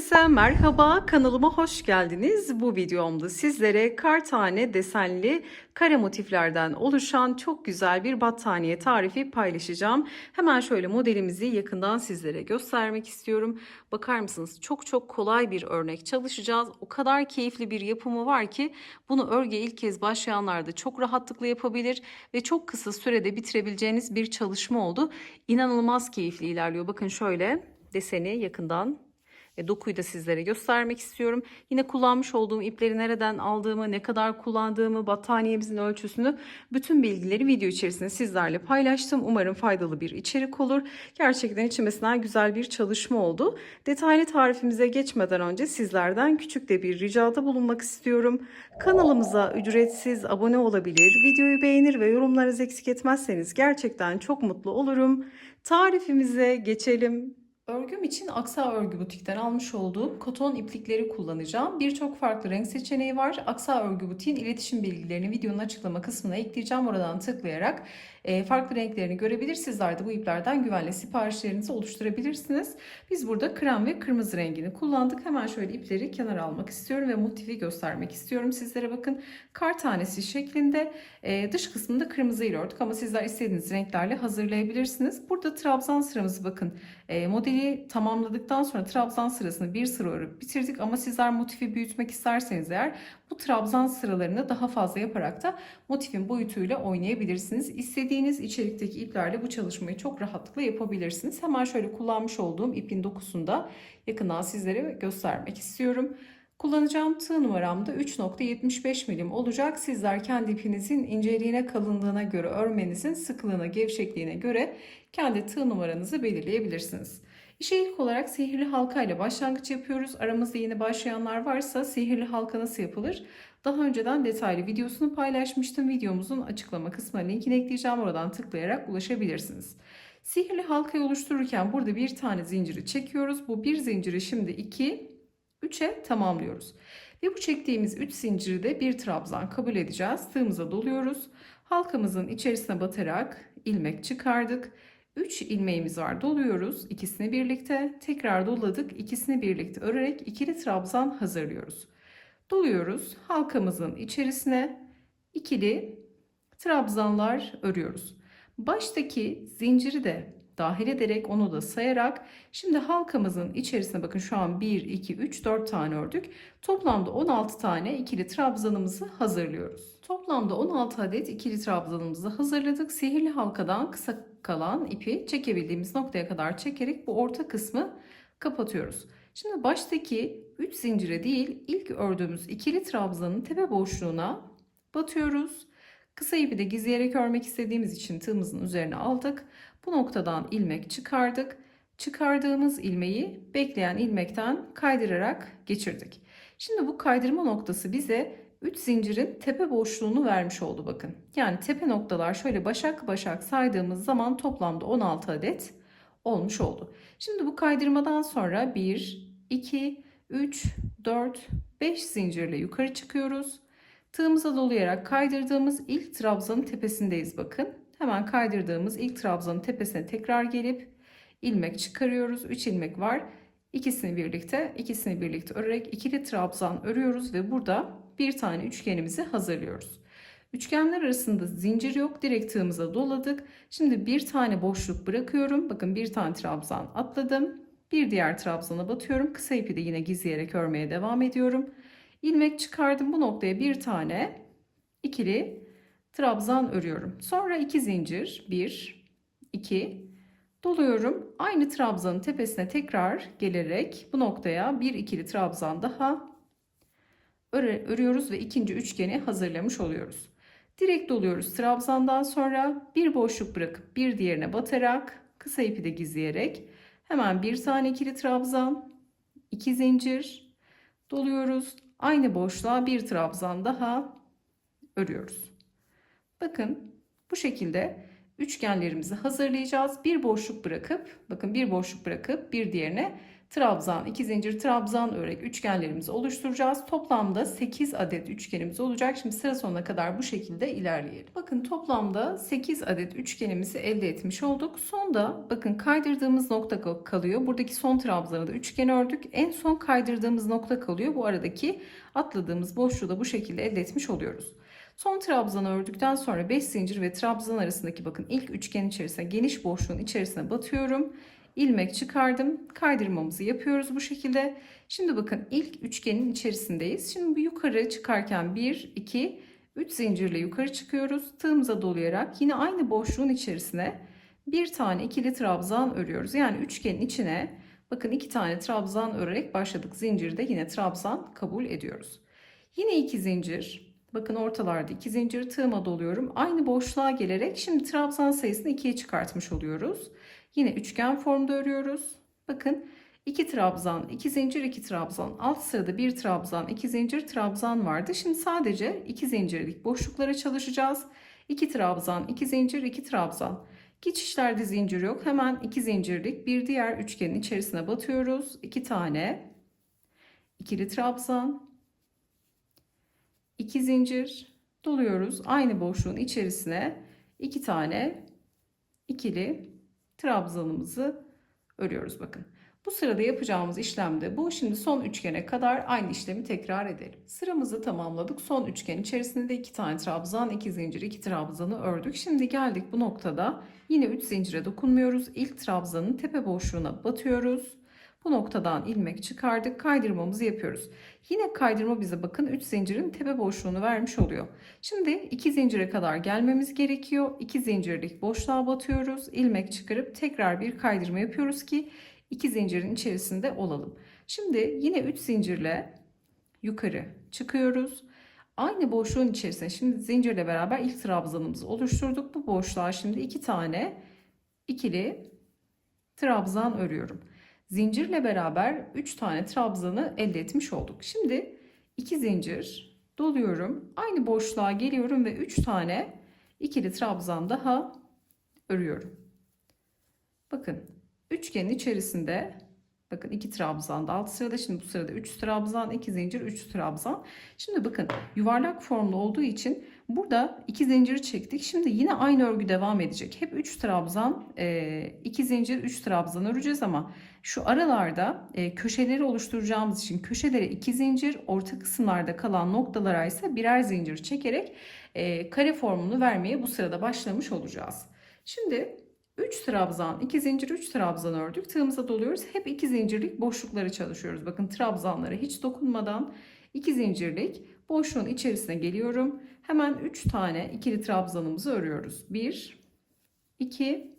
Herkese merhaba, kanalıma hoş geldiniz. Bu videomda sizlere kar tane desenli kare motiflerden oluşan çok güzel bir battaniye tarifi paylaşacağım. Hemen şöyle modelimizi yakından sizlere göstermek istiyorum. Bakar mısınız? Çok çok kolay bir örnek çalışacağız. O kadar keyifli bir yapımı var ki bunu örgüye ilk kez başlayanlar da çok rahatlıkla yapabilir ve çok kısa sürede bitirebileceğiniz bir çalışma oldu. İnanılmaz keyifli ilerliyor. Bakın şöyle deseni yakından dokuyu da sizlere göstermek istiyorum. Yine kullanmış olduğum ipleri nereden aldığımı, ne kadar kullandığımı, battaniyemizin ölçüsünü, bütün bilgileri video içerisinde sizlerle paylaştım. Umarım faydalı bir içerik olur. Gerçekten içimesinden güzel bir çalışma oldu. Detaylı tarifimize geçmeden önce sizlerden küçük de bir ricada bulunmak istiyorum. Kanalımıza ücretsiz abone olabilir, videoyu beğenir ve yorumlarınızı eksik etmezseniz gerçekten çok mutlu olurum. Tarifimize geçelim. Örgüm için Aksa Örgü Butik'ten almış olduğum koton iplikleri kullanacağım. Birçok farklı renk seçeneği var. Aksa Örgü Butik'in iletişim bilgilerini videonun açıklama kısmına ekleyeceğim. Oradan tıklayarak e, farklı renklerini görebilir. Sizler de bu iplerden güvenli siparişlerinizi oluşturabilirsiniz. Biz burada krem ve kırmızı rengini kullandık. Hemen şöyle ipleri kenara almak istiyorum ve motifi göstermek istiyorum sizlere. Bakın kar tanesi şeklinde e, dış kısmında kırmızı ile ördük ama sizler istediğiniz renklerle hazırlayabilirsiniz. Burada trabzan sıramızı bakın e, modeli tamamladıktan sonra trabzan sırasını bir sıra örüp bitirdik ama sizler motifi büyütmek isterseniz eğer bu trabzan sıralarını daha fazla yaparak da motifin boyutuyla oynayabilirsiniz. İstediğiniz içerikteki iplerle bu çalışmayı çok rahatlıkla yapabilirsiniz. Hemen şöyle kullanmış olduğum ipin dokusunu da yakından sizlere göstermek istiyorum. Kullanacağım tığ numaram da 3.75 milim olacak. Sizler kendi ipinizin inceliğine, kalınlığına göre, örmenizin sıklığına, gevşekliğine göre kendi tığ numaranızı belirleyebilirsiniz. İşe ilk olarak sihirli halka ile başlangıç yapıyoruz. Aramızda yeni başlayanlar varsa sihirli halka nasıl yapılır? Daha önceden detaylı videosunu paylaşmıştım. Videomuzun açıklama kısmına linkini ekleyeceğim. Oradan tıklayarak ulaşabilirsiniz. Sihirli halkayı oluştururken burada bir tane zinciri çekiyoruz. Bu bir zinciri şimdi 2, 3'e tamamlıyoruz. Ve bu çektiğimiz 3 zinciri de bir trabzan kabul edeceğiz. Tığımıza doluyoruz. Halkamızın içerisine batarak ilmek çıkardık. 3 ilmeğimiz var. Doluyoruz ikisini birlikte. Tekrar doladık. ikisini birlikte örerek ikili trabzan hazırlıyoruz. Doluyoruz. Halkamızın içerisine ikili trabzanlar örüyoruz. Baştaki zinciri de dahil ederek onu da sayarak şimdi halkamızın içerisine bakın şu an 1, 2, 3, 4 tane ördük. Toplamda 16 tane ikili trabzanımızı hazırlıyoruz. Toplamda 16 adet ikili trabzanımızı hazırladık. Sihirli halkadan kısa kalan ipi çekebildiğimiz noktaya kadar çekerek bu orta kısmı kapatıyoruz. Şimdi baştaki 3 zincire değil ilk ördüğümüz ikili trabzanın tepe boşluğuna batıyoruz. Kısa ipi de gizleyerek örmek istediğimiz için tığımızın üzerine aldık. Bu noktadan ilmek çıkardık. Çıkardığımız ilmeği bekleyen ilmekten kaydırarak geçirdik. Şimdi bu kaydırma noktası bize 3 zincirin tepe boşluğunu vermiş oldu bakın. Yani tepe noktalar şöyle başak başak saydığımız zaman toplamda 16 adet olmuş oldu. Şimdi bu kaydırmadan sonra 1, 2, 3, 4, 5 zincirle yukarı çıkıyoruz. Tığımıza dolayarak kaydırdığımız ilk trabzanın tepesindeyiz bakın. Hemen kaydırdığımız ilk trabzanın tepesine tekrar gelip ilmek çıkarıyoruz. 3 ilmek var. İkisini birlikte, ikisini birlikte örerek ikili trabzan örüyoruz ve burada bir tane üçgenimizi hazırlıyoruz. Üçgenler arasında zincir yok. Direkt tığımıza doladık. Şimdi bir tane boşluk bırakıyorum. Bakın bir tane trabzan atladım. Bir diğer trabzana batıyorum. Kısa ipi de yine gizleyerek örmeye devam ediyorum. İlmek çıkardım. Bu noktaya bir tane ikili trabzan örüyorum. Sonra iki zincir. Bir, iki, doluyorum. Aynı trabzanın tepesine tekrar gelerek bu noktaya bir ikili trabzan daha örüyoruz ve ikinci üçgeni hazırlamış oluyoruz. Direkt doluyoruz trabzandan sonra bir boşluk bırakıp bir diğerine batarak kısa ipi de gizleyerek hemen bir tane ikili trabzan, iki zincir doluyoruz. Aynı boşluğa bir trabzan daha örüyoruz. Bakın bu şekilde üçgenlerimizi hazırlayacağız. Bir boşluk bırakıp bakın bir boşluk bırakıp bir diğerine trabzan, 2 zincir, trabzan, örek üçgenlerimizi oluşturacağız. Toplamda 8 adet üçgenimiz olacak. Şimdi sıra sonuna kadar bu şekilde ilerleyelim. Bakın toplamda 8 adet üçgenimizi elde etmiş olduk. Sonda bakın kaydırdığımız nokta kalıyor. Buradaki son trabzanı da üçgen ördük. En son kaydırdığımız nokta kalıyor. Bu aradaki atladığımız boşluğu da bu şekilde elde etmiş oluyoruz. Son trabzanı ördükten sonra 5 zincir ve trabzan arasındaki bakın ilk üçgen içerisine geniş boşluğun içerisine batıyorum. İlmek çıkardım. Kaydırmamızı yapıyoruz bu şekilde. Şimdi bakın ilk üçgenin içerisindeyiz. Şimdi bu yukarı çıkarken 1, 2, 3 zincirle yukarı çıkıyoruz. Tığımıza dolayarak yine aynı boşluğun içerisine bir tane ikili trabzan örüyoruz. Yani üçgenin içine bakın iki tane trabzan örerek başladık. Zincirde yine trabzan kabul ediyoruz. Yine iki zincir. Bakın ortalarda iki zincir tığıma doluyorum. Aynı boşluğa gelerek şimdi trabzan sayısını ikiye çıkartmış oluyoruz. Yine üçgen formda örüyoruz. Bakın 2 trabzan, 2 zincir, 2 trabzan. Alt sırada 1 trabzan, 2 zincir, trabzan vardı. Şimdi sadece 2 zincirlik boşluklara çalışacağız. 2 trabzan, 2 zincir, 2 trabzan. Geçişlerde zincir yok. Hemen 2 zincirlik bir diğer üçgenin içerisine batıyoruz. 2 tane ikili trabzan, 2 zincir doluyoruz. Aynı boşluğun içerisine 2 tane ikili trabzanımızı örüyoruz bakın. Bu sırada yapacağımız işlemde bu. Şimdi son üçgene kadar aynı işlemi tekrar edelim. Sıramızı tamamladık. Son üçgen içerisinde de iki tane trabzan, iki zincir, iki trabzanı ördük. Şimdi geldik bu noktada yine üç zincire dokunmuyoruz. İlk trabzanın tepe boşluğuna batıyoruz. Bu noktadan ilmek çıkardık. Kaydırmamızı yapıyoruz. Yine kaydırma bize bakın 3 zincirin tepe boşluğunu vermiş oluyor. Şimdi 2 zincire kadar gelmemiz gerekiyor. 2 zincirlik boşluğa batıyoruz. ilmek çıkarıp tekrar bir kaydırma yapıyoruz ki 2 zincirin içerisinde olalım. Şimdi yine 3 zincirle yukarı çıkıyoruz. Aynı boşluğun içerisine şimdi zincirle beraber ilk trabzanımızı oluşturduk. Bu boşluğa şimdi 2 tane ikili trabzan örüyorum. Zincirle beraber 3 tane trabzanı elde etmiş olduk. Şimdi 2 zincir doluyorum. Aynı boşluğa geliyorum ve 3 tane ikili trabzan daha örüyorum. Bakın üçgenin içerisinde bakın 2 trabzan da alt sırada şimdi bu sırada 3 trabzan 2 zincir 3 trabzan. Şimdi bakın yuvarlak formda olduğu için burada 2 zinciri çektik. Şimdi yine aynı örgü devam edecek. Hep 3 trabzan 2 zincir 3 trabzan öreceğiz ama şu aralarda e, köşeleri oluşturacağımız için köşelere iki zincir, orta kısımlarda kalan noktalara ise birer zincir çekerek e, kare formunu vermeye bu sırada başlamış olacağız. Şimdi 3 trabzan, 2 zincir, 3 trabzan ördük. Tığımıza doluyoruz. Hep 2 zincirlik boşlukları çalışıyoruz. Bakın trabzanlara hiç dokunmadan 2 zincirlik boşluğun içerisine geliyorum. Hemen 3 tane ikili trabzanımızı örüyoruz. 1 2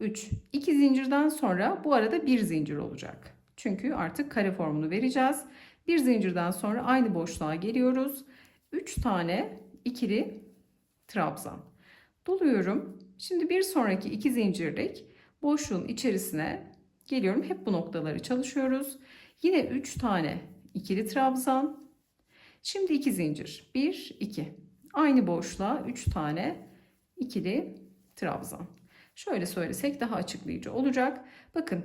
3. 2 zincirden sonra bu arada bir zincir olacak. Çünkü artık kare formunu vereceğiz. Bir zincirden sonra aynı boşluğa geliyoruz. 3 tane ikili trabzan. Doluyorum. Şimdi bir sonraki iki zincirlik boşluğun içerisine geliyorum. Hep bu noktaları çalışıyoruz. Yine 3 tane ikili trabzan. Şimdi 2 zincir. 1 2. Aynı boşluğa 3 tane ikili trabzan. Şöyle söylesek daha açıklayıcı olacak. Bakın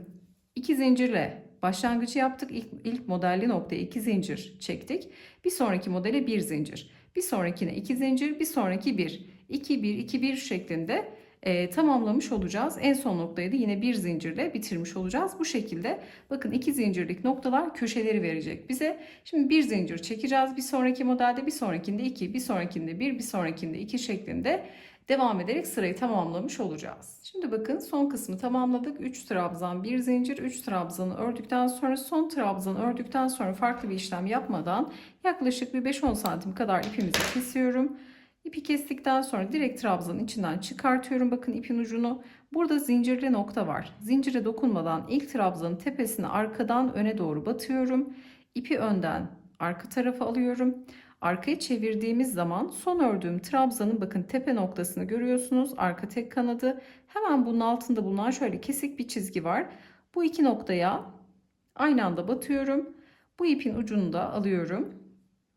iki zincirle başlangıcı yaptık. İlk, ilk modelli noktaya iki zincir çektik. Bir sonraki modele bir zincir. Bir sonrakine iki zincir, bir sonraki bir. 2 1 2 1 şeklinde e, tamamlamış olacağız. En son noktayı da yine bir zincirle bitirmiş olacağız. Bu şekilde bakın iki zincirlik noktalar köşeleri verecek bize. Şimdi bir zincir çekeceğiz. Bir sonraki modelde bir sonrakinde 2, bir sonrakinde 1, bir sonrakinde 2 şeklinde devam ederek sırayı tamamlamış olacağız. Şimdi bakın son kısmı tamamladık. 3 trabzan, 1 zincir, 3 trabzanı ördükten sonra son trabzanı ördükten sonra farklı bir işlem yapmadan yaklaşık bir 5-10 santim kadar ipimizi kesiyorum. İpi kestikten sonra direkt trabzanın içinden çıkartıyorum. Bakın ipin ucunu. Burada zincirli nokta var. Zincire dokunmadan ilk trabzanın tepesine arkadan öne doğru batıyorum. İpi önden arka tarafa alıyorum. Arkaya çevirdiğimiz zaman son ördüğüm trabzanın bakın tepe noktasını görüyorsunuz. Arka tek kanadı. Hemen bunun altında bulunan şöyle kesik bir çizgi var. Bu iki noktaya aynı anda batıyorum. Bu ipin ucunu da alıyorum.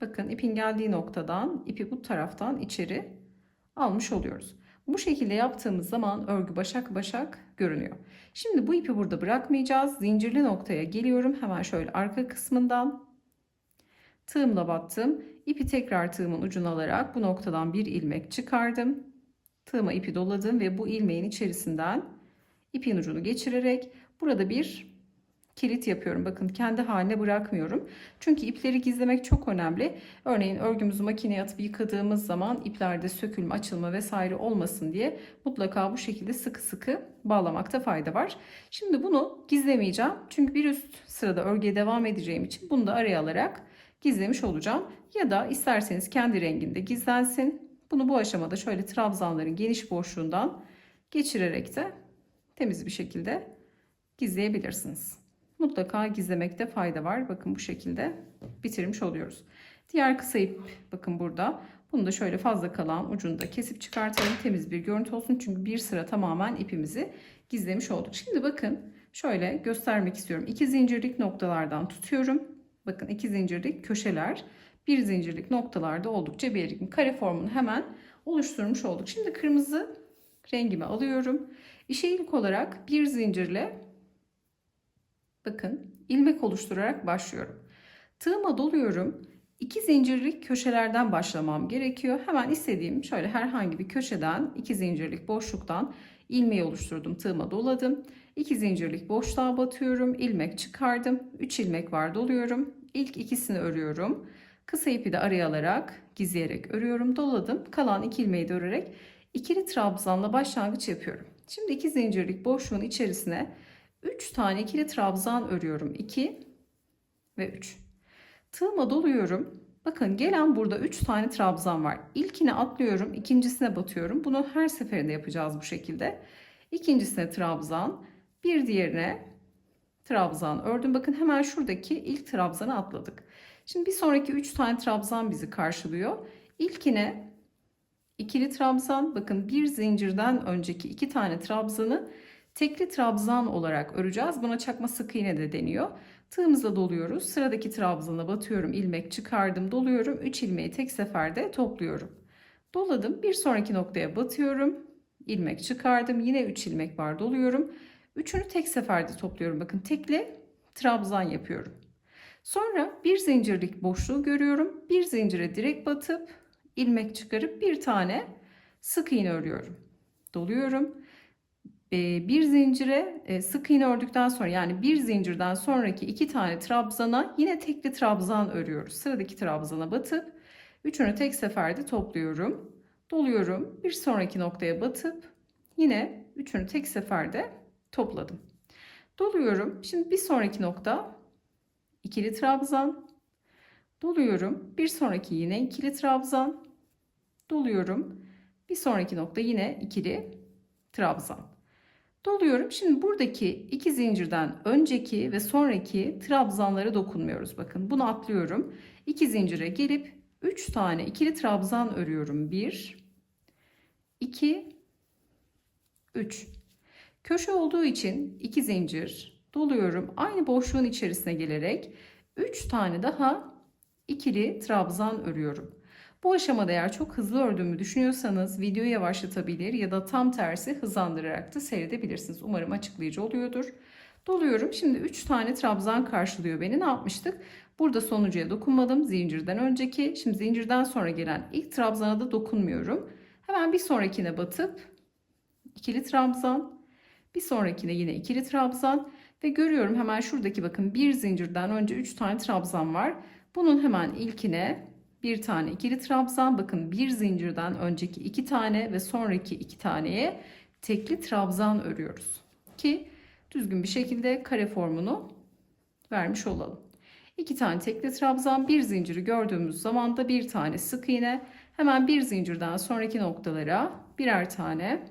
Bakın ipin geldiği noktadan ipi bu taraftan içeri almış oluyoruz. Bu şekilde yaptığımız zaman örgü başak başak görünüyor. Şimdi bu ipi burada bırakmayacağız. Zincirli noktaya geliyorum. Hemen şöyle arka kısmından tığımla battım. İpi tekrar tığımın ucuna alarak bu noktadan bir ilmek çıkardım. Tığıma ipi doladım ve bu ilmeğin içerisinden ipin ucunu geçirerek burada bir kilit yapıyorum. Bakın kendi haline bırakmıyorum. Çünkü ipleri gizlemek çok önemli. Örneğin örgümüzü makineye atıp yıkadığımız zaman iplerde sökülme, açılma vesaire olmasın diye mutlaka bu şekilde sıkı sıkı bağlamakta fayda var. Şimdi bunu gizlemeyeceğim. Çünkü bir üst sırada örgüye devam edeceğim için bunu da araya alarak gizlemiş olacağım. Ya da isterseniz kendi renginde gizlensin. Bunu bu aşamada şöyle trabzanların geniş boşluğundan geçirerek de temiz bir şekilde gizleyebilirsiniz. Mutlaka gizlemekte fayda var. Bakın bu şekilde bitirmiş oluyoruz. Diğer kısa ip bakın burada. Bunu da şöyle fazla kalan ucunu kesip çıkartalım. Temiz bir görüntü olsun. Çünkü bir sıra tamamen ipimizi gizlemiş olduk. Şimdi bakın şöyle göstermek istiyorum. İki zincirlik noktalardan tutuyorum. Bakın iki zincirlik köşeler. Bir zincirlik noktalarda oldukça belirgin. Kare formunu hemen oluşturmuş olduk. Şimdi kırmızı rengimi alıyorum. İşe ilk olarak bir zincirle bakın ilmek oluşturarak başlıyorum. Tığıma doluyorum. İki zincirlik köşelerden başlamam gerekiyor. Hemen istediğim şöyle herhangi bir köşeden iki zincirlik boşluktan ilmeği oluşturdum. Tığıma doladım. İki zincirlik boşluğa batıyorum. ilmek çıkardım. 3 ilmek var doluyorum. İlk ikisini örüyorum. Kısa ipi de araya alarak gizleyerek örüyorum. Doladım. Kalan iki ilmeği de örerek ikili trabzanla başlangıç yapıyorum. Şimdi iki zincirlik boşluğun içerisine 3 tane ikili trabzan örüyorum. 2 ve 3. Tığıma doluyorum. Bakın gelen burada 3 tane trabzan var. İlkine atlıyorum, ikincisine batıyorum. Bunu her seferinde yapacağız bu şekilde. İkincisine trabzan, bir diğerine trabzan ördüm. Bakın hemen şuradaki ilk trabzanı atladık. Şimdi bir sonraki 3 tane trabzan bizi karşılıyor. İlkine ikili trabzan, bakın bir zincirden önceki iki tane trabzanı tekli trabzan olarak öreceğiz. Buna çakma sık iğne de deniyor. Tığımıza doluyoruz. Sıradaki trabzana batıyorum. ilmek çıkardım. Doluyorum. 3 ilmeği tek seferde topluyorum. Doladım. Bir sonraki noktaya batıyorum. ilmek çıkardım. Yine 3 ilmek var. Doluyorum. Üçünü tek seferde topluyorum. Bakın tekli trabzan yapıyorum. Sonra bir zincirlik boşluğu görüyorum. Bir zincire direkt batıp ilmek çıkarıp bir tane sık iğne örüyorum. Doluyorum. Ee, bir zincire e, sık iğne ördükten sonra yani bir zincirden sonraki iki tane trabzana yine tekli trabzan örüyoruz. Sıradaki trabzana batıp üçünü tek seferde topluyorum. Doluyorum. Bir sonraki noktaya batıp yine üçünü tek seferde topladım. Doluyorum. Şimdi bir sonraki nokta ikili trabzan. Doluyorum. Bir sonraki yine ikili trabzan. Doluyorum. Bir sonraki nokta yine ikili trabzan. Doluyorum. Şimdi buradaki iki zincirden önceki ve sonraki trabzanlara dokunmuyoruz. Bakın bunu atlıyorum. İki zincire gelip 3 tane ikili trabzan örüyorum. 1 2 3 Köşe olduğu için iki zincir doluyorum. Aynı boşluğun içerisine gelerek 3 tane daha ikili trabzan örüyorum. Bu aşamada eğer çok hızlı ördüğümü düşünüyorsanız videoyu yavaşlatabilir ya da tam tersi hızlandırarak da seyredebilirsiniz. Umarım açıklayıcı oluyordur. Doluyorum. Şimdi 3 tane trabzan karşılıyor beni. Ne yapmıştık? Burada sonuncuya dokunmadım. Zincirden önceki. Şimdi zincirden sonra gelen ilk trabzana da dokunmuyorum. Hemen bir sonrakine batıp ikili trabzan. Bir sonrakine yine ikili trabzan. Ve görüyorum hemen şuradaki bakın bir zincirden önce 3 tane trabzan var. Bunun hemen ilkine bir tane ikili trabzan bakın bir zincirden önceki iki tane ve sonraki iki taneye tekli trabzan örüyoruz ki düzgün bir şekilde kare formunu vermiş olalım. İki tane tekli trabzan bir zinciri gördüğümüz zaman da bir tane sık iğne hemen bir zincirden sonraki noktalara birer tane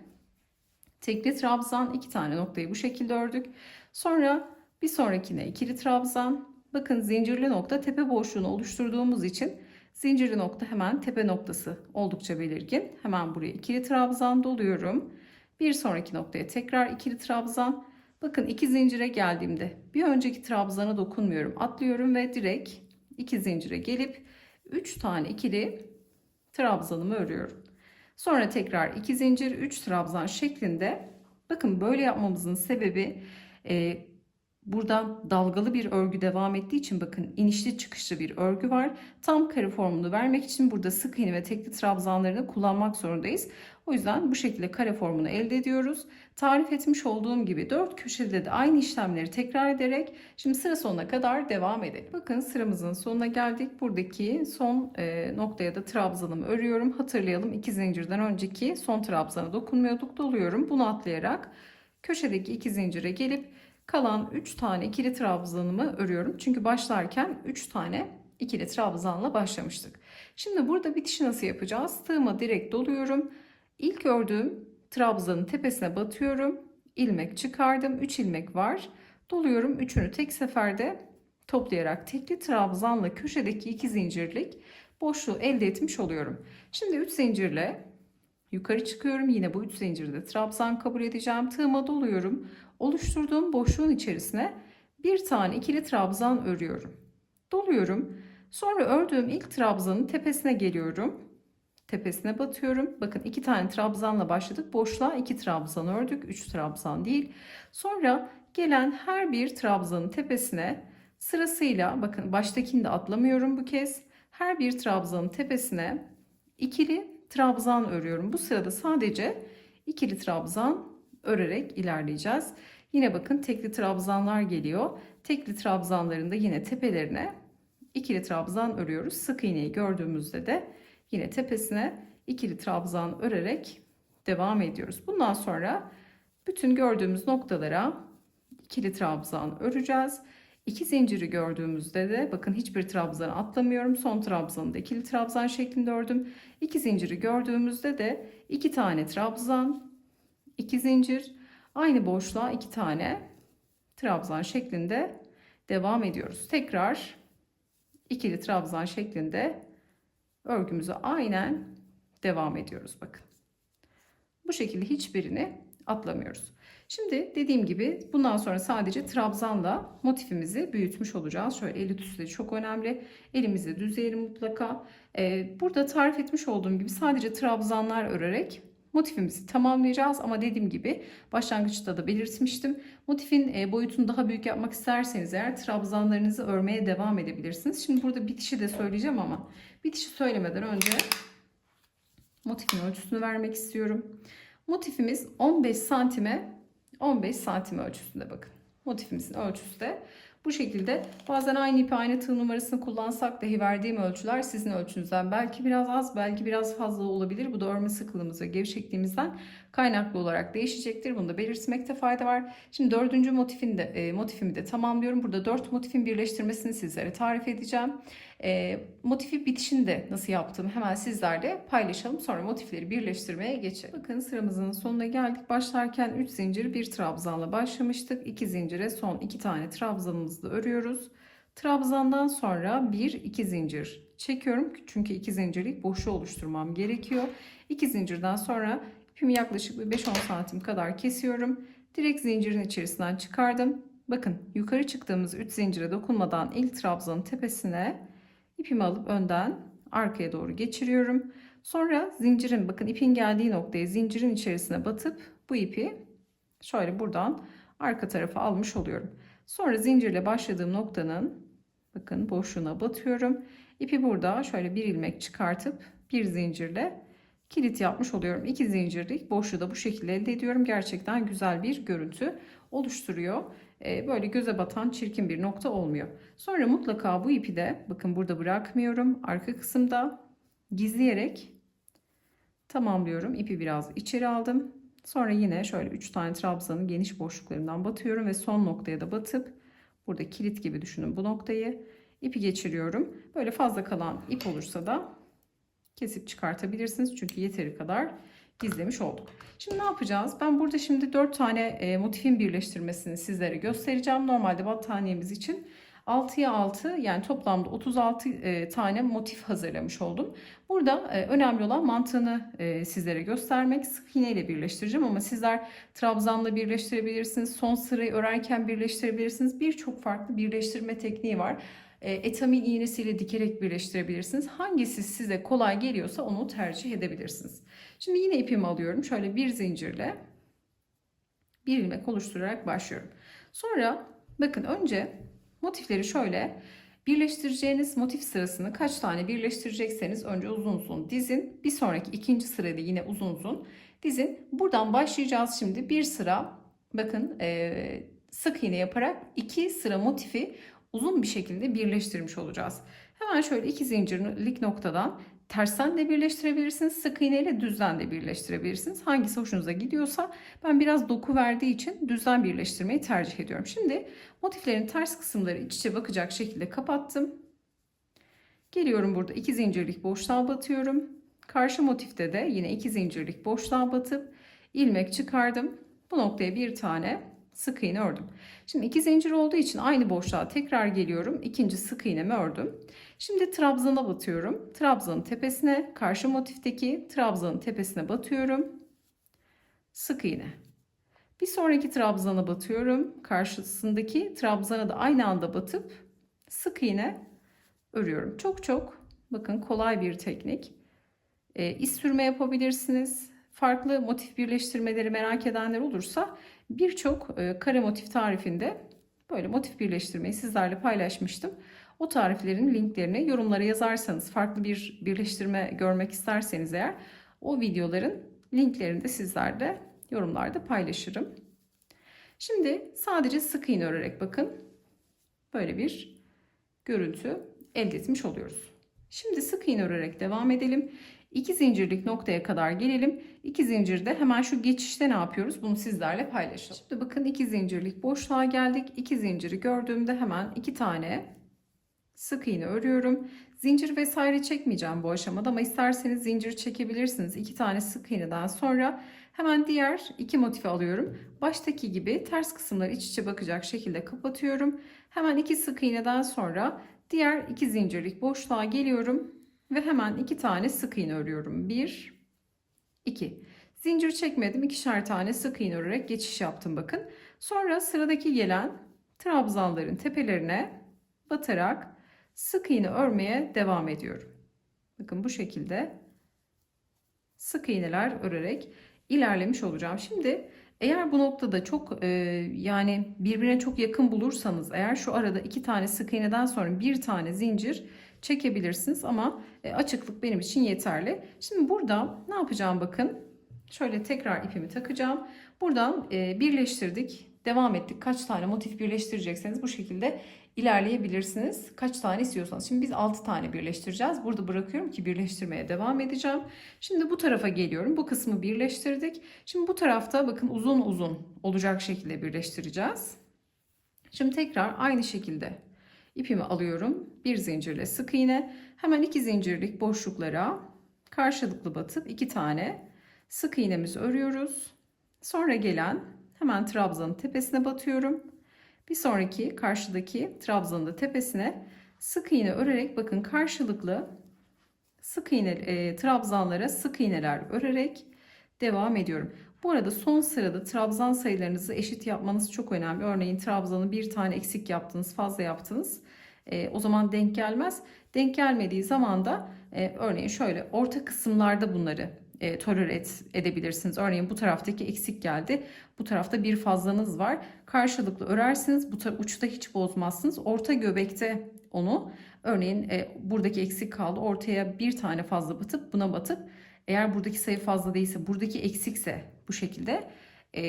tekli trabzan iki tane noktayı bu şekilde ördük. Sonra bir sonrakine ikili trabzan bakın zincirli nokta tepe boşluğunu oluşturduğumuz için Zincirli nokta hemen tepe noktası oldukça belirgin. Hemen buraya ikili trabzan doluyorum. Bir sonraki noktaya tekrar ikili trabzan. Bakın iki zincire geldiğimde bir önceki trabzana dokunmuyorum. Atlıyorum ve direkt iki zincire gelip 3 tane ikili trabzanımı örüyorum. Sonra tekrar 2 zincir 3 trabzan şeklinde. Bakın böyle yapmamızın sebebi e, burada dalgalı bir örgü devam ettiği için bakın inişli çıkışlı bir örgü var. Tam kare formunu vermek için burada sık iğne ve tekli trabzanlarını kullanmak zorundayız. O yüzden bu şekilde kare formunu elde ediyoruz. Tarif etmiş olduğum gibi dört köşede de aynı işlemleri tekrar ederek şimdi sıra sonuna kadar devam edelim. Bakın sıramızın sonuna geldik. Buradaki son e, noktaya da trabzanımı örüyorum. Hatırlayalım iki zincirden önceki son trabzana dokunmuyorduk. Doluyorum. Bunu atlayarak köşedeki iki zincire gelip kalan 3 tane ikili trabzanımı örüyorum. Çünkü başlarken 3 tane ikili trabzanla başlamıştık. Şimdi burada bitişi nasıl yapacağız? Tığıma direkt doluyorum. İlk ördüğüm trabzanın tepesine batıyorum. ilmek çıkardım. 3 ilmek var. Doluyorum. Üçünü tek seferde toplayarak tekli trabzanla köşedeki iki zincirlik boşluğu elde etmiş oluyorum. Şimdi 3 zincirle yukarı çıkıyorum. Yine bu 3 zincirde trabzan kabul edeceğim. Tığıma doluyorum. Oluşturduğum boşluğun içerisine bir tane ikili trabzan örüyorum. Doluyorum. Sonra ördüğüm ilk trabzanın tepesine geliyorum tepesine batıyorum. Bakın iki tane trabzanla başladık. Boşluğa iki trabzan ördük. Üç trabzan değil. Sonra gelen her bir trabzanın tepesine sırasıyla bakın baştakini de atlamıyorum bu kez. Her bir trabzanın tepesine ikili trabzan örüyorum. Bu sırada sadece ikili trabzan örerek ilerleyeceğiz. Yine bakın tekli trabzanlar geliyor. Tekli trabzanların da yine tepelerine ikili trabzan örüyoruz. Sık iğneyi gördüğümüzde de Yine tepesine ikili trabzan örerek devam ediyoruz. Bundan sonra bütün gördüğümüz noktalara ikili trabzan öreceğiz. İki zinciri gördüğümüzde de bakın hiçbir trabzanı atlamıyorum. Son trabzanı da ikili trabzan şeklinde ördüm. İki zinciri gördüğümüzde de iki tane trabzan, iki zincir, aynı boşluğa iki tane trabzan şeklinde devam ediyoruz. Tekrar ikili trabzan şeklinde örgümüze aynen devam ediyoruz bakın. Bu şekilde hiçbirini atlamıyoruz. Şimdi dediğim gibi bundan sonra sadece trabzanla motifimizi büyütmüş olacağız. Şöyle el ütüsü çok önemli. Elimizi düzleyelim mutlaka. Ee, burada tarif etmiş olduğum gibi sadece trabzanlar örerek motifimizi tamamlayacağız. Ama dediğim gibi başlangıçta da belirtmiştim. Motifin e, boyutunu daha büyük yapmak isterseniz eğer trabzanlarınızı örmeye devam edebilirsiniz. Şimdi burada bitişi de söyleyeceğim ama bitişi söylemeden önce motifin ölçüsünü vermek istiyorum. Motifimiz 15 santime 15 santim ölçüsünde bakın. Motifimizin ölçüsü de bu şekilde bazen aynı ipi aynı tığ numarasını kullansak dahi verdiğim ölçüler sizin ölçünüzden belki biraz az belki biraz fazla olabilir. Bu da örme sıklığımız ve gevşekliğimizden kaynaklı olarak değişecektir. Bunu da belirtmekte fayda var. Şimdi dördüncü motifin de, e, motifimi de tamamlıyorum. Burada dört motifin birleştirmesini sizlere tarif edeceğim. E, motifi bitişini de nasıl yaptığımı hemen sizlerle paylaşalım. Sonra motifleri birleştirmeye geçelim. Bakın sıramızın sonuna geldik. Başlarken 3 zincir bir trabzanla başlamıştık. 2 zincire son 2 tane trabzanımızı da örüyoruz. Trabzandan sonra 1 2 zincir çekiyorum. Çünkü 2 zincirlik boşu oluşturmam gerekiyor. 2 zincirden sonra ipimi yaklaşık bir 5-10 santim kadar kesiyorum. Direkt zincirin içerisinden çıkardım. Bakın yukarı çıktığımız 3 zincire dokunmadan ilk trabzanın tepesine ipimi alıp önden arkaya doğru geçiriyorum. Sonra zincirin bakın ipin geldiği noktaya zincirin içerisine batıp bu ipi şöyle buradan arka tarafa almış oluyorum. Sonra zincirle başladığım noktanın bakın boşluğuna batıyorum. İpi burada şöyle bir ilmek çıkartıp bir zincirle kilit yapmış oluyorum. İki zincirlik boşluğu da bu şekilde elde ediyorum. Gerçekten güzel bir görüntü oluşturuyor. Ee, böyle göze batan çirkin bir nokta olmuyor. Sonra mutlaka bu ipi de bakın burada bırakmıyorum. Arka kısımda gizleyerek tamamlıyorum. İpi biraz içeri aldım. Sonra yine şöyle 3 tane trabzanın geniş boşluklarından batıyorum ve son noktaya da batıp burada kilit gibi düşünün bu noktayı. ipi geçiriyorum. Böyle fazla kalan ip olursa da kesip çıkartabilirsiniz. Çünkü yeteri kadar gizlemiş olduk. Şimdi ne yapacağız? Ben burada şimdi 4 tane e, motifin birleştirmesini sizlere göstereceğim. Normalde battaniyemiz için 6'ya 6 yani toplamda 36 e, tane motif hazırlamış oldum. Burada e, önemli olan mantığını e, sizlere göstermek. Sık iğne ile birleştireceğim ama sizler trabzanla birleştirebilirsiniz. Son sırayı örerken birleştirebilirsiniz. Birçok farklı birleştirme tekniği var. E, etamin iğnesiyle dikerek birleştirebilirsiniz. Hangisi size kolay geliyorsa onu tercih edebilirsiniz. Şimdi yine ipimi alıyorum. Şöyle bir zincirle bir ilmek oluşturarak başlıyorum. Sonra bakın önce motifleri şöyle birleştireceğiniz motif sırasını kaç tane birleştirecekseniz önce uzun uzun dizin. Bir sonraki ikinci sırada yine uzun uzun dizin. Buradan başlayacağız şimdi bir sıra bakın eee, sık iğne yaparak iki sıra motifi uzun bir şekilde birleştirmiş olacağız. Hemen şöyle iki zincirlik noktadan tersten de birleştirebilirsiniz. Sık iğne ile düzden de birleştirebilirsiniz. Hangisi hoşunuza gidiyorsa ben biraz doku verdiği için düzden birleştirmeyi tercih ediyorum. Şimdi motiflerin ters kısımları iç içe bakacak şekilde kapattım. Geliyorum burada iki zincirlik boşluğa batıyorum. Karşı motifte de yine iki zincirlik boşluğa batıp ilmek çıkardım. Bu noktaya bir tane sık iğne ördüm. Şimdi iki zincir olduğu için aynı boşluğa tekrar geliyorum. İkinci sık iğnemi ördüm. Şimdi trabzana batıyorum. Trabzanın tepesine, karşı motifteki trabzanın tepesine batıyorum. Sık iğne. Bir sonraki trabzana batıyorum. Karşısındaki trabzana da aynı anda batıp sık iğne örüyorum. Çok çok bakın kolay bir teknik. E, iz sürme yapabilirsiniz. Farklı motif birleştirmeleri merak edenler olursa birçok e, kare motif tarifinde böyle motif birleştirmeyi sizlerle paylaşmıştım. O tariflerin linklerini yorumlara yazarsanız farklı bir birleştirme görmek isterseniz eğer o videoların linklerini de sizlerle yorumlarda paylaşırım. Şimdi sadece sık iğne örerek bakın böyle bir görüntü elde etmiş oluyoruz. Şimdi sık iğne örerek devam edelim. İki zincirlik noktaya kadar gelelim. İki zincirde hemen şu geçişte ne yapıyoruz? Bunu sizlerle paylaşalım. Şimdi bakın iki zincirlik boşluğa geldik. İki zinciri gördüğümde hemen iki tane sık iğne örüyorum. Zincir vesaire çekmeyeceğim bu aşamada ama isterseniz zincir çekebilirsiniz. İki tane sık iğneden sonra hemen diğer iki motifi alıyorum. Baştaki gibi ters kısımları iç içe bakacak şekilde kapatıyorum. Hemen iki sık iğneden sonra diğer iki zincirlik boşluğa geliyorum ve hemen iki tane sık iğne örüyorum. Bir, iki. Zincir çekmedim. ikişer tane sık iğne örerek geçiş yaptım bakın. Sonra sıradaki gelen trabzanların tepelerine batarak sık iğne örmeye devam ediyorum. Bakın bu şekilde sık iğneler örerek ilerlemiş olacağım. Şimdi eğer bu noktada çok e, yani birbirine çok yakın bulursanız eğer şu arada iki tane sık iğneden sonra bir tane zincir çekebilirsiniz ama e, açıklık benim için yeterli. Şimdi burada ne yapacağım bakın. Şöyle tekrar ipimi takacağım. Buradan e, birleştirdik. Devam ettik. Kaç tane motif birleştirecekseniz bu şekilde ilerleyebilirsiniz. Kaç tane istiyorsanız. Şimdi biz 6 tane birleştireceğiz. Burada bırakıyorum ki birleştirmeye devam edeceğim. Şimdi bu tarafa geliyorum. Bu kısmı birleştirdik. Şimdi bu tarafta bakın uzun uzun olacak şekilde birleştireceğiz. Şimdi tekrar aynı şekilde ipimi alıyorum. Bir zincirle sık iğne. Hemen iki zincirlik boşluklara karşılıklı batıp iki tane sık iğnemizi örüyoruz. Sonra gelen hemen trabzanın tepesine batıyorum. Bir sonraki karşıdaki trabzanın da tepesine sık iğne örerek bakın karşılıklı sık iğne e, trabzanlara sık iğneler örerek devam ediyorum. Bu arada son sırada trabzan sayılarınızı eşit yapmanız çok önemli. Örneğin trabzanı bir tane eksik yaptınız, fazla yaptınız. E, o zaman denk gelmez. Denk gelmediği zaman da e, örneğin şöyle orta kısımlarda bunları e, tolere et, edebilirsiniz. Örneğin bu taraftaki eksik geldi. Bu tarafta bir fazlanız var. Karşılıklı örersiniz. Bu uçta hiç bozmazsınız. Orta göbekte onu örneğin e, buradaki eksik kaldı. Ortaya bir tane fazla batıp buna batıp eğer buradaki sayı fazla değilse buradaki eksikse bu şekilde e,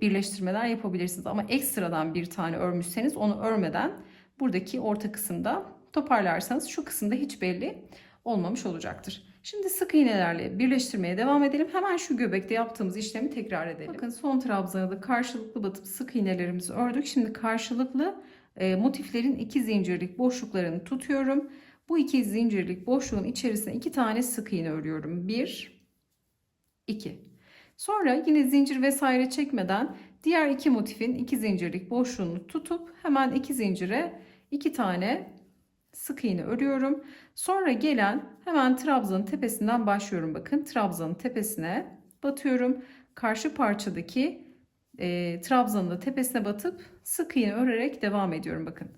birleştirmeler yapabilirsiniz. Ama ekstradan bir tane örmüşseniz onu örmeden buradaki orta kısımda toparlarsanız şu kısımda hiç belli olmamış olacaktır. Şimdi sık iğnelerle birleştirmeye devam edelim. Hemen şu göbekte yaptığımız işlemi tekrar edelim. Bakın son trabzana da karşılıklı batıp sık iğnelerimizi ördük. Şimdi karşılıklı e, motiflerin iki zincirlik boşluklarını tutuyorum. Bu iki zincirlik boşluğun içerisine iki tane sık iğne örüyorum. Bir, iki. Sonra yine zincir vesaire çekmeden diğer iki motifin iki zincirlik boşluğunu tutup hemen iki zincire iki tane sık iğne örüyorum. Sonra gelen hemen trabzanın tepesinden başlıyorum. Bakın trabzanın tepesine batıyorum. Karşı parçadaki e, trabzanın da tepesine batıp sık iğne örerek devam ediyorum. Bakın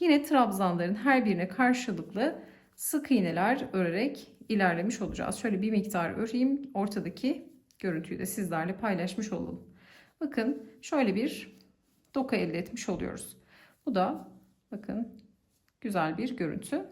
yine trabzanların her birine karşılıklı sık iğneler örerek ilerlemiş olacağız. Şöyle bir miktar öreyim. Ortadaki görüntüyü de sizlerle paylaşmış olalım. Bakın şöyle bir doku elde etmiş oluyoruz. Bu da bakın güzel bir görüntü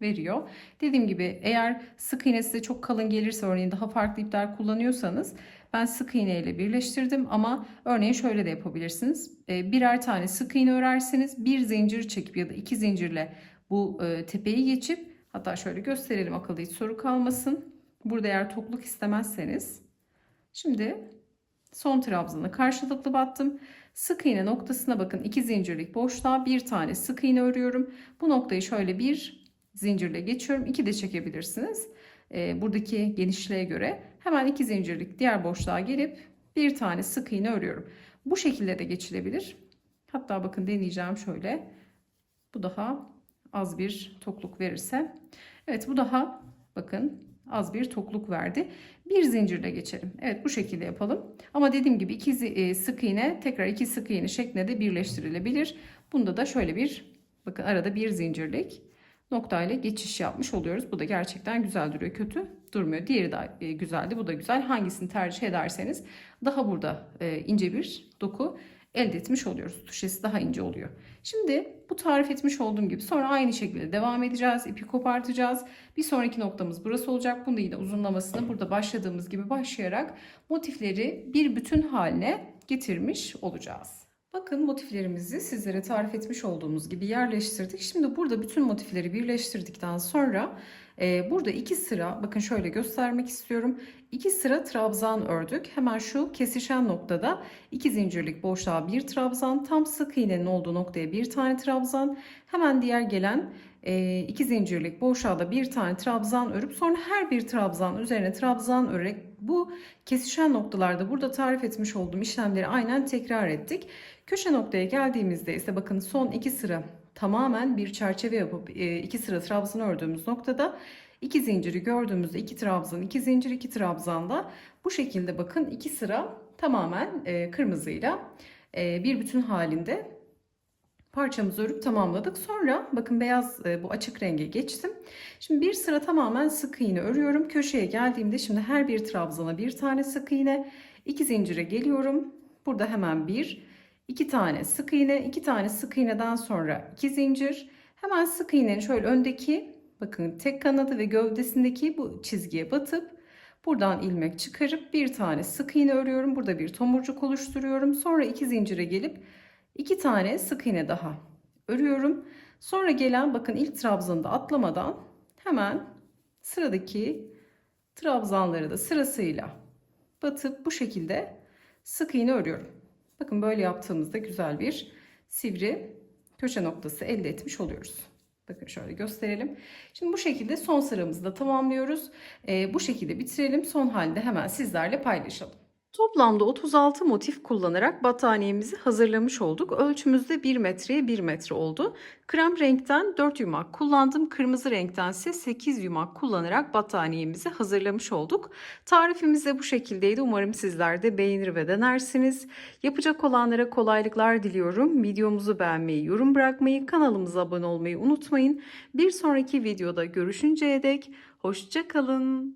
veriyor. Dediğim gibi eğer sık iğne size çok kalın gelirse örneğin daha farklı ipler kullanıyorsanız ben sık iğne ile birleştirdim ama örneğin şöyle de yapabilirsiniz. Ee, Birer tane sık iğne örerseniz bir zincir çekip ya da iki zincirle bu e, tepeyi geçip hatta şöyle gösterelim akılda hiç soru kalmasın. Burada eğer tokluk istemezseniz şimdi son trabzanı karşılıklı battım. Sık iğne noktasına bakın iki zincirlik boşluğa bir tane sık iğne örüyorum. Bu noktayı şöyle bir zincirle geçiyorum. İki de çekebilirsiniz. Ee, buradaki genişliğe göre hemen iki zincirlik diğer boşluğa gelip bir tane sık iğne örüyorum. Bu şekilde de geçilebilir. Hatta bakın deneyeceğim şöyle. Bu daha az bir tokluk verirse. Evet bu daha bakın az bir tokluk verdi. Bir zincirle geçelim. Evet bu şekilde yapalım. Ama dediğim gibi iki e, sık iğne tekrar iki sık iğne şeklinde de birleştirilebilir. Bunda da şöyle bir bakın arada bir zincirlik noktayla geçiş yapmış oluyoruz. Bu da gerçekten güzel duruyor. Kötü durmuyor. Diğeri de e, güzeldi. Bu da güzel. Hangisini tercih ederseniz daha burada e, ince bir doku elde etmiş oluyoruz. Tuşesi daha ince oluyor. Şimdi bu tarif etmiş olduğum gibi sonra aynı şekilde devam edeceğiz. İpi kopartacağız. Bir sonraki noktamız burası olacak. Bunu yine uzunlamasını burada başladığımız gibi başlayarak motifleri bir bütün haline getirmiş olacağız. Bakın motiflerimizi sizlere tarif etmiş olduğumuz gibi yerleştirdik. Şimdi burada bütün motifleri birleştirdikten sonra e, burada iki sıra bakın şöyle göstermek istiyorum. İki sıra trabzan ördük. Hemen şu kesişen noktada iki zincirlik boşluğa bir trabzan, tam sık iğnenin olduğu noktaya bir tane trabzan, hemen diğer gelen e, iki zincirlik boşluğa da bir tane trabzan örüp sonra her bir trabzan üzerine trabzan örerek bu kesişen noktalarda burada tarif etmiş olduğum işlemleri aynen tekrar ettik. Köşe noktaya geldiğimizde ise bakın son iki sıra tamamen bir çerçeve yapıp e, iki sıra trabzan ördüğümüz noktada iki zinciri gördüğümüzde iki trabzan, iki zincir, iki trabzanda bu şekilde bakın iki sıra tamamen e, kırmızıyla e, bir bütün halinde parçamızı örüp tamamladık. Sonra bakın beyaz bu açık renge geçtim. Şimdi bir sıra tamamen sık iğne örüyorum. Köşeye geldiğimde şimdi her bir trabzana bir tane sık iğne, iki zincire geliyorum. Burada hemen bir, iki tane sık iğne, iki tane sık iğneden sonra iki zincir. Hemen sık iğnenin şöyle öndeki bakın tek kanadı ve gövdesindeki bu çizgiye batıp buradan ilmek çıkarıp bir tane sık iğne örüyorum. Burada bir tomurcuk oluşturuyorum. Sonra iki zincire gelip iki tane sık iğne daha örüyorum. Sonra gelen bakın ilk trabzanı da atlamadan hemen sıradaki trabzanları da sırasıyla batıp bu şekilde sık iğne örüyorum. Bakın böyle yaptığımızda güzel bir sivri köşe noktası elde etmiş oluyoruz. Bakın şöyle gösterelim. Şimdi bu şekilde son sıramızı da tamamlıyoruz. Ee, bu şekilde bitirelim. Son halde hemen sizlerle paylaşalım. Toplamda 36 motif kullanarak battaniyemizi hazırlamış olduk. Ölçümüz de 1 metreye 1 metre oldu. Krem renkten 4 yumak kullandım. Kırmızı renkten ise 8 yumak kullanarak battaniyemizi hazırlamış olduk. Tarifimiz de bu şekildeydi. Umarım sizler de beğenir ve denersiniz. Yapacak olanlara kolaylıklar diliyorum. Videomuzu beğenmeyi, yorum bırakmayı, kanalımıza abone olmayı unutmayın. Bir sonraki videoda görüşünceye dek hoşça kalın.